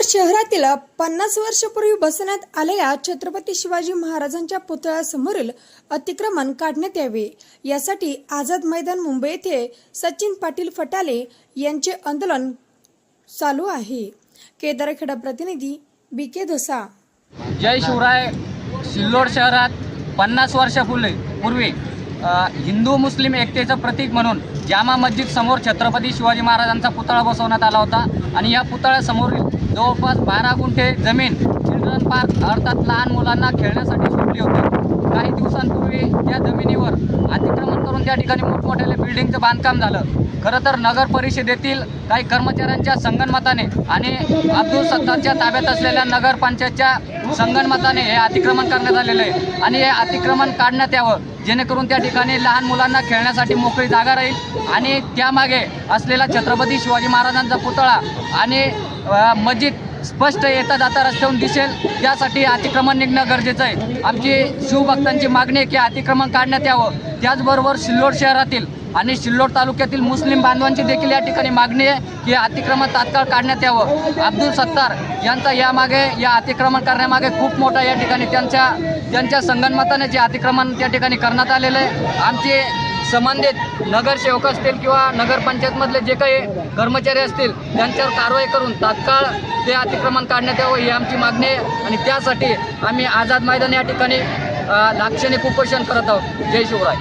शहरातील पन्नास वर्षापूर्वी बसवण्यात आलेल्या छत्रपती शिवाजी महाराजांच्या पुतळ्यासमोरील अतिक्रमण काढण्यात यावे. यासाठी आझाद मैदान मुंबई येथे सचिन पाटील फटाले यांचे आंदोलन चालू आहे. केदारखेडा प्रतिनिधी बी के धोसा. जय शिवराय. सिल्लोड शहरात पन्नास वर्षापूर्वी पूर्वी हिंदू मुस्लिम एकतेचं प्रतीक म्हणून जामा मस्जिद समोर छत्रपती शिवाजी महाराजांचा पुतळा बसवण्यात आला होता आणि या पुतळ्यासमोर जवळपास बारा गुंठे जमीन चिल्ड्रन पार्क अर्थात लहान मुलांना खेळण्यासाठी सोडली होती. काही दिवसांपूर्वी त्या जमिनीवर अतिक्रमण करून त्या ठिकाणी मोठमोठ्याले बिल्डिंगचं बांधकाम झालं. खरं तर नगर परिषदेतील काही कर्मचाऱ्यांच्या संगणमताने आणि अब्दुल सत्तारच्या ताब्यात असलेल्या नगरपंचायतच्या संगणमताने हे अतिक्रमण करण्यात आलेलं आहे. आणि हे अतिक्रमण काढण्यात यावं. जेणेकरून त्या ठिकाणी लहान मुलांना खेळण्यासाठी मोकळी जागा राहील. आणि त्यामागे असलेला छत्रपती शिवाजी महाराजांचा पुतळा आणि मस्जिद स्पष्ट येता जाता रस्त्यावरून दिसेल. त्यासाठी अतिक्रमण निघणं गरजेचं आहे. आमची शिवभक्तांची मागणी आहे की अतिक्रमण काढण्यात यावं. त्याचबरोबर सिल्लोड शहरातील आणि सिल्लोड तालुक्यातील मुस्लिम बांधवांची देखील या ठिकाणी मागणी आहे की अतिक्रमण तात्काळ काढण्यात यावं. अब्दुल सत्तार यांचा यामागे या अतिक्रमण करण्यामागे खूप मोठा या ठिकाणी त्यांच्या त्यांच्या संगणमताने जे अतिक्रमण त्या ठिकाणी करण्यात आलेलं आहे. आमचे संबंधित नगरसेवक असतील किंवा नगरपंचायतमधले जे काही कर्मचारी असतील त्यांच्यावर कारवाई करून तात्काळ ते अतिक्रमण काढण्यात यावं ही आमची मागणी आहे. आणि त्यासाठी आम्ही आझाद मैदान या ठिकाणी लाक्षणिक उपोषण करत आहोत. जय शिवराय.